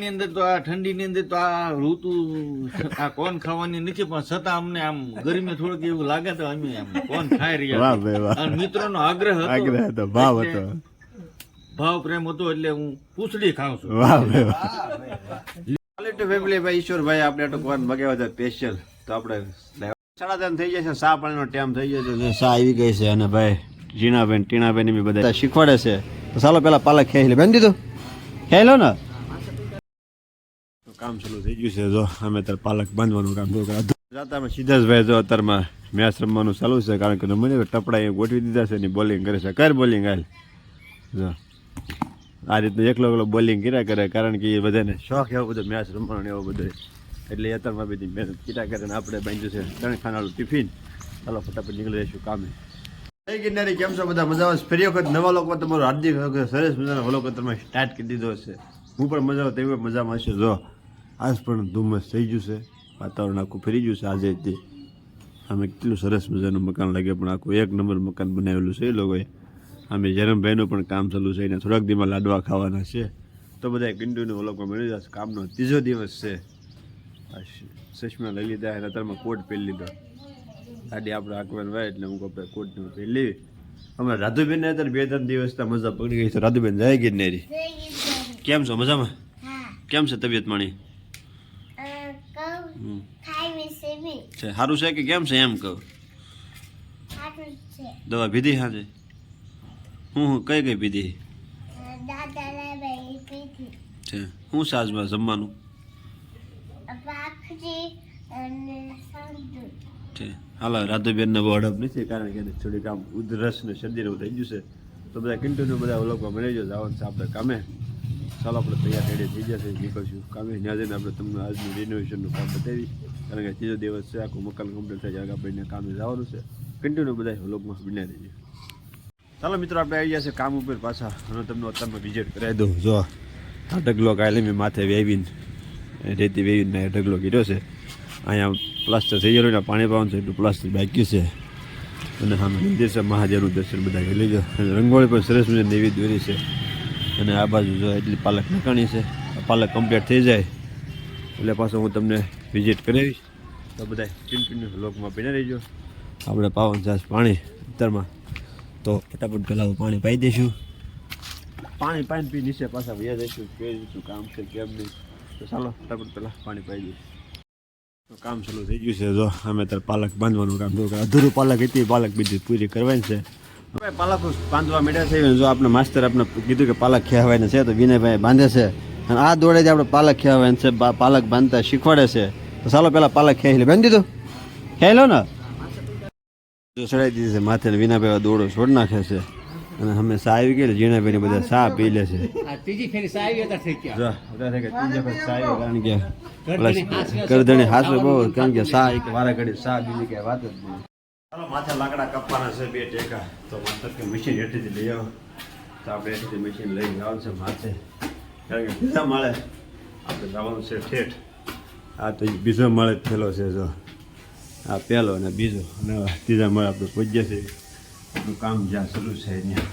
ની અંદર તો આ ઠંડી ની અંદર તો આ ઋતુ આ કોણ ખાવાની નથી પણ છતાં અમને આમ ગરમી થોડીક એવું લાગે તો અમે આમ કોણ ખાઈ રહ્યા મિત્રોનો આગ્રહ હતો આગ્રહ હતો ભાવ હતો. ભાવ પ્રેમ હતો એટલે હું પૂછડી ખાઉં છું. વાહ ભાઈ વાહ. ક્વોલિટી ફેમિલી ભાઈ ઈશ્વરભાઈ આપણે કોણ મગાવ્યા હતા સ્પેશિયલ તો આપણે સાડા ત્રણ થઈ જશે સા પાણીનો ટાઈમ થઈ ગયો છે સા આવી ગઈ છે અને ભાઈ જીણાબેન ટીણાબેન બી બધા શીખવાડે છે. તો ચાલો પેલા પાલક ખેલી લે. બેન દીધું? ખેલો ને? કામ ચાલુ થઈ ગયું છે. જો, અમે અત્યારે પાલક બાંધવાનું કામ શરૂ કર્યું જાતા અમે સિદ્ધાર્થભાઈ જો અત્યારમાં મેચ રમવાનું ચાલુ છે, કારણ કે મને ટપડા એ ગોઠવી દીધા છે ને બોલિંગ કરે છે. કર બોલિંગ હાલ. જો, આ રીતનું એકલો એકલો બોલિંગ કર્યા કરે, કારણ કે એ બધાને શોખ એવો બધો મેચ રમવાનો એવો બધો. એટલે અત્યારમાં બધી મહેનત કર્યા કરે આપણે બાંધ્યું છે ત્રણ ખાનાનું ટિફિન ચાલો, ફટાફટ નીકળી રહીશું કામે. જય ગિરનારી, કેમ છો બધા? મજામાં? ફરી વખત નવા લોકો તમારું હાર્દિક સરસ મજાનો તમે સ્ટાર્ટ કરી દીધો છે. હું પણ મજા તેવી પણ મજામાં હશે. જો આજ પણ ધુમ્મસ થઈ ગયું છે. વાતાવરણ આખું ફરી ગયું છે આજે જ. અમે કેટલું સરસ મજાનું મકાન લાગે પણ આખું એક નંબર મકાન બનાવેલું છે એ લોકોએ. અમે જરમભાઈનું પણ કામ ચાલુ છે એને થોડાક દીમાં લાડવા ખાવાના છે. તો બધા કિંડુનું ઓલોકમાં મળી જશે કામનો ત્રીજો દિવસ છે. ચશ્મા લઈ લીધા અને અત્યારમાં કોટ પહેરી લીધો. ગાડી આપણે આંકવાનું હોય એટલે હું કપડે કોટનું પહેરી લેવી. અમારે રાધુબેનને અત્યારે બે ત્રણ દિવસના મજા પકડી ગઈ છે. રાધુબેન જાય ગિરનેરી. કેમ છો મજામાં? કેમ છે તબિયત માણી હમ. છે સારું છે કે કેમ છે એમ કહું? દવા પીધી હાજે હું હું કઈ કઈ પીધી? છે હું સાજમાં જમવાનું? છે હાલો રાધુબેનને બહુ હડપ નથી કારણ કે થોડીક આમ ઉધરસ ને શરદી ને થઈ ગયું છે. તો બધા કન્ટિન્યુ બધા લોકો મળી જાય જવાનું છે આપણે કામે. ચાલો, આપણે તૈયાર રેડી થઈ જશે નીકળશું. કામે ત્યાં જઈને આપણે તમને આજનું રિનોવેશનનું કામ બતાવી કારણ કે ત્રીજો દિવસ છે, આખું મકાન કમ્પ્લીટ થાય ત્યારે આપણે કામે જવાનું છે. કન્ટિન્યુ બધા વ્લોગમાં બન્યા રહીએ ચાલો, મિત્રો, આપણે આવી ગયા છે કામ ઉપર પાછા. અને તમને અત્યારમાં વિઝિટ કરાવી દઉં. જો, આ ઢગલો કાલે મેં માથે વેવીને, રેતી વેવીને ઢગલો કર્યો છે. અહીંયા પ્લાસ્ટર થઈ ગયેલું પાણી પાવાનું છે, એટલું પ્લાસ્ટર બાકી છે. અને સામે મંદિર છે, મહાદેવનું દર્શન બધા લઈ લીધો રંગોળી પણ સરસ મજાની એવી દોરી છે. અને આ બાજુ જો એટલી પાલક નકાણી છે. પાલક કમ્પ્લીટ થઈ જાય. એટલે પાછું હું તમને વિઝિટ કરાવીશ તો બધા કન્ટિન્યુ લોકમાં પીને રહીજો. આપણે પાવન છાસ પાણી અત્યારમાં તો ફટાફટ પહેલાં પાણી પાઈ દઈશું. પાણી પાણી પી નીચે પાછા વ્યા જઈશું. કે રીતનું કામ છે કેમ નહીં. તો ચાલો, ફટાફટ પહેલાં પાણી પાઈ દઈશું તો કામ ચાલુ થઈ ગયું છે. જો અમે અત્યારે પાલક બાંધવાનું કામ. શરૂ અધૂરું પાલક હતી, પાલક બીજી પૂરી કરવાની છે. પાલક બાંધવા માંડ્યા છે. જો આપણે માસ્તર આપણે કીધું કે પાલક ખેવાયને છે તો વિનયભાઈ બાંધે છે. અને આ દોડે જ આપણે પાલક ખેવાયને છે પાલક બાંધતા શીખવાડે છે. તો ચાલો પહેલાં પાલક ખેલી લે. બાંધી દો ખેલો ને? જો ચડાવી દીધી છે માથે વિનાભાઈ દોડો છોડ નાખે છે. અને અમે સા આવી ગયેલી જીણાભાઈ બધા સા પી લે છે. ત્રીજી ફેરી હતા થઈ ગયા. કારણ કે બહુ કારણ કે સા એક વારા ઘડી સા બીજી કઈ વાત જ નહીં. ચાલો, માથે લાકડા કપવાના છે, બે ટેકા. તો માત્ર કે મશીન હેઠેથી લઈ આવો. તો આપણે હેઠેથી મશીન લઈ જવાનું છે માથે. કારણ કે બીજા માળે આપણે જવાનું છે ઠેઠ. આ તો બીજો માળે જ થયેલો છે જો. આ પહેલો અને બીજો. અને ત્રીજા માળે આપણે પહોંચ્યા છે. આપણું કામ જ્યાં શરૂ છે ત્યાં.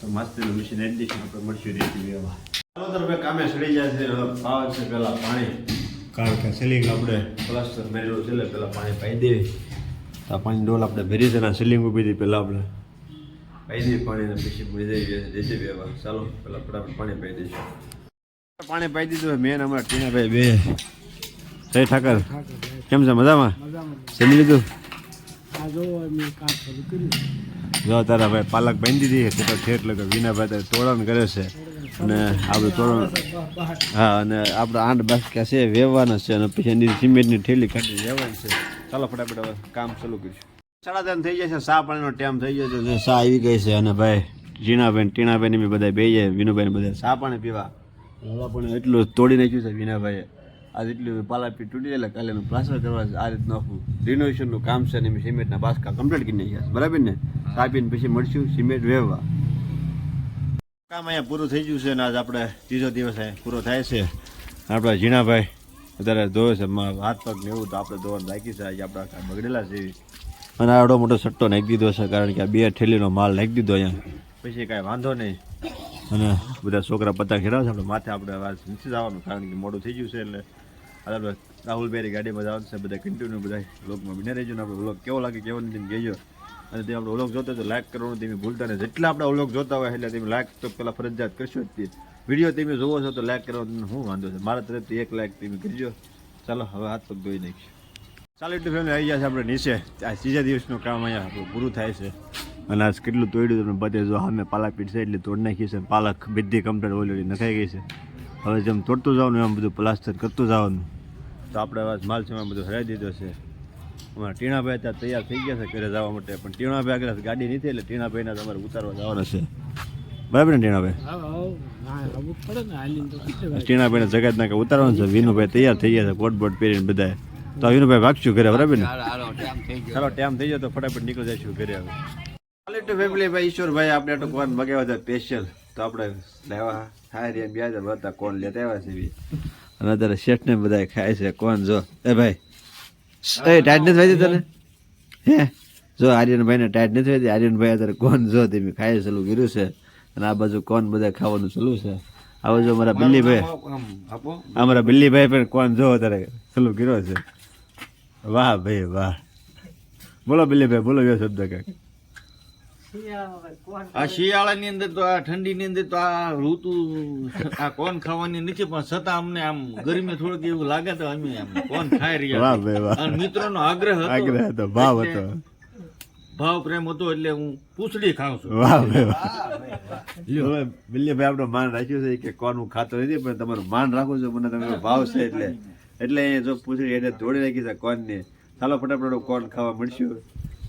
તો માસ્તરનું મશીન દઈશું આપણે મળશું રેતી વ્યવહાર ચાલો તો કામે સડી જાય છે. હવે પાવા છે પહેલાં પાણી. કારણ કે સિલિંગ આપણે પ્લાસ્ટર મેરેલું છે એટલે પહેલાં પાણી પાઈ દેવી. આ પાણી ડોલ આપણે ભરી છે સિલિંગ સીલિંગ ઊભી હતી પહેલાં આપણે. પાઈ દઈએ પાણીને પછી મળી જઈ દેતી વ્યવહાર ચાલો પહેલાં ફટાફટ પાણી પાઈ દઈશું. પાણી પાઈ દીધું મેન અમારા ટીનાભાઈ બે. જય ઠાકર. કેમ છે મજામાં? જમી લીધું? આ જો તારા ભાઈ પાલક બાંધી દીધી છે તો ઠેઠ લગે વિનાભાઈ તારે તોડવાનું કરે છે. અને આપણે તોરણ હા અને આપણે આઠ બાસ્કા છે વેવાના છે અને પછી એની સિમેન્ટની થેલી કાઢી વેવાની છે. ચાલો ફટાફટ કામ ચાલુ કરીશું. સાડા ત્રણ થઈ છે સા પાણીનો ટાઈમ થઈ ગયો છે સા આવી ગઈ છે અને ભાઈ, જીનાબેન ટીણાભાઈ બી બધા બે જાય વિનુભાઈ બધા સા પાણી પીવા. હવે પણ એટલું તોડી નાખ્યું છે વિનાભાઈએ. આજે એટલું પાલાપી તૂટી જાય કાલે એનું પ્લાસ્ટર કરવા આ રીતનું આખું રિનોવેશનનું કામ છે અને સિમેન્ટના બાસકા કમ્પ્લીટ કરી નાખ્યા બરાબર ને? કાપીને પછી મળશું, સિમેન્ટ વેવવા. કામ અહીંયા પૂરું થઈ ગયું છે અને આજ આપણે ત્રીજો દિવસ પૂરો થાય છે. આપણા ઝીણાભાઈ અત્યારે ધોવે છે હાથ પગ ને એવું તો આપણે ધોવાનું બાકી છે આજે આપણા કાંઈ બગડેલા છે અને આવડો મોટો સટ્ટો નાખી દીધો છે કારણ કે આ બે ઠેલીનો માલ નાખી દીધો અહીંયા. પછી કાંઈ વાંધો નહીં. અને બધા છોકરા પતા ખેડાવે છે આપણે માથે આપણે નીચે નથી જવાનું કારણ કે મોડું થઈ ગયું છે એટલે આપણે રાહુલભાઈની ગાડીમાં જવાનું છે બધા કન્ટિન્યુ બધા બ્લોગમાં બિના રહેજો ને આપણે બ્લોગ કેવો લાગે કેવો નથી ગયો કહેજો. અને તે આપણે ઓલોક જોતા તો લાઈક કરવાનું તમે ભૂલતા નહીં. જેટલા આપણે ઓલોક જોતા હોય એટલે તમે લાઈક તો પહેલાં ફરજિયાત કરશો જ તે. વીડિયો તમે જોવો છો તો લાઈક કરવાનું શું વાંધો છે. મારા તરફથી એક લાઈક તમે કરજો. ચાલો, હવે હાથ પગ ધોઈ નાખીશું ચાલો, એટલું ફેમિલી આવી ગયા છે આપણે નીચે. આ ત્રીજા દિવસનું કામ અહીંયા આપણું પૂરું થાય છે. અને આજ કેટલું તોડ્યું તમને બધે જો સામે પાલક પીટ છે એટલે તોડ નાખી છે પાલક બધી કમ્પ્લેટ ઓલરેડી નખાઈ ગઈ છે. હવે જેમ તોડતું જવાનું એમ બધું પ્લાસ્ટર કરતું જવાનું. તો આપણે આજ માલ છે બધું હરાઈ દીધો છે. અમારા ટીણાભાઈ ત્યાં તૈયાર થઈ ગયા છે ઘરે જવા માટે. પણ ટીણાભાઈ આગળ ગાડી નથી, એટલે ટીણાભાઈના તમારે ઉતારવા જવાના છે. બરાબર ને ટીણાભાઈ? ને? ટીણાભાઈને જગત નાખે ઉતારવાનું છે? વિનુભાઈ તૈયાર થઈ ગયા છે કોટ બોટ પહેરીને બધા તો વિનુભાઈ ભાગશું ઘરે બરાબર ને? હાલો હાલો ટાઈમ થઈ ગયો. ચાલો ટાઈમ થઈ જાય તો ફટાફટ નીકળી જઈશું ઘરે હવે. ટુ ફેમિલી ભાઈ ઈશ્વરભાઈ આપણે તો કોણ મગાવ્યા હતા સ્પેશિયલ તો આપણે લેવા ખાય રહ્યા બ્યાજ હતા કોણ લેતા આવ્યા છે બી? અને અત્યારે શેઠને બધા ખાય છે કોણ? જો એ ભાઈ. એ ટાઈટ નથી થઈ તને? હે? જો આર્યનભાઈને ટાઈટ નથી થઈ આર્યનભાઈ અત્યારે કોણ? જો તમે ખાય છે ગીરું છે. અને આ બાજુ કોણ બધા ખાવાનું ચાલુ છે? આ બાજુ અમારા બિલ્લીભાઈ. અમારા બિલ્લીભાઈ પણ કોણ જો અત્યારે ચાલુ કર્યો છે. વાહ ભાઈ વાહ. બોલો બિલ્લીભાઈ બોલો એ શબ્દ કાંઈક. આ શિયાળાની અંદર તો આ ઠંડીની અંદર તો આ ઋતુ આ કોણ ખાવાની નથી પણ છતાં અમને આમ ગરમી થોડીક એવું લાગે તો અમે આમ કોણ ખાઈ રહ્યા વાહ નો ભાઈ વાહ. અને આગ્રહ આગ્રહ હતો ભાવ હતો. ભાવ પ્રેમ હતો એટલે હું પૂછડી ખાઉં છું. વાહ ભાઈ બિલ્લીભાઈ આપણું માન રાખ્યું છે કે કોનું હું ખાતો નથી પણ તમારું માન રાખું છું મને તમારો ભાવ છે એટલે. એટલે અહીંયા જો પૂછડી એટલે જોડી રાખી છે કોનને. ચાલો ફટાફટ કોન ખાવા મળશું.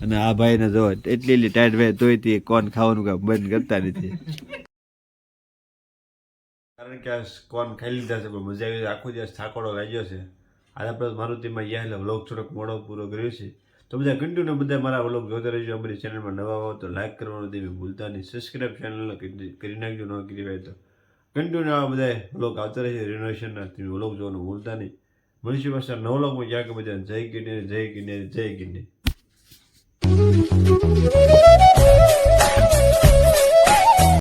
અને આ ભાઈને જો એટલી એટલી ટાઈટ ભાઈ તોય તે કોન ખાવાનું કાંઈ બંધ કરતા નથી. કારણ કે આ કોણ ખાઈ લીધા છે પણ મજા આવી આખો દિવસ થાકોડો લાગ્યો છે. આજે આપણે મારુતિમાં ગયા એટલે વ્લોગ થોડોક મોડો પૂરો કર્યો છે. તો બધા કન્ટિન્યુ બધા મારા વ્લોગ જોતા રહેજો. અમારી ચેનલમાં નવા હો તો લાઈક કરવાનું તમે ભૂલતા નહીં. સબસ્ક્રાઈબ ચેનલ કરી નાખજો ન કરી હોય તો. કન્ટિન્યુ આવા બધા વ્લોગ આવતા રહેશે રિનોવેશનના તમે વ્લોગ જોવાનું ભૂલતા નહીં. મળીશું પાછા નવ વ્લોગમાં કે બધા જય કિને જય કિને જય you.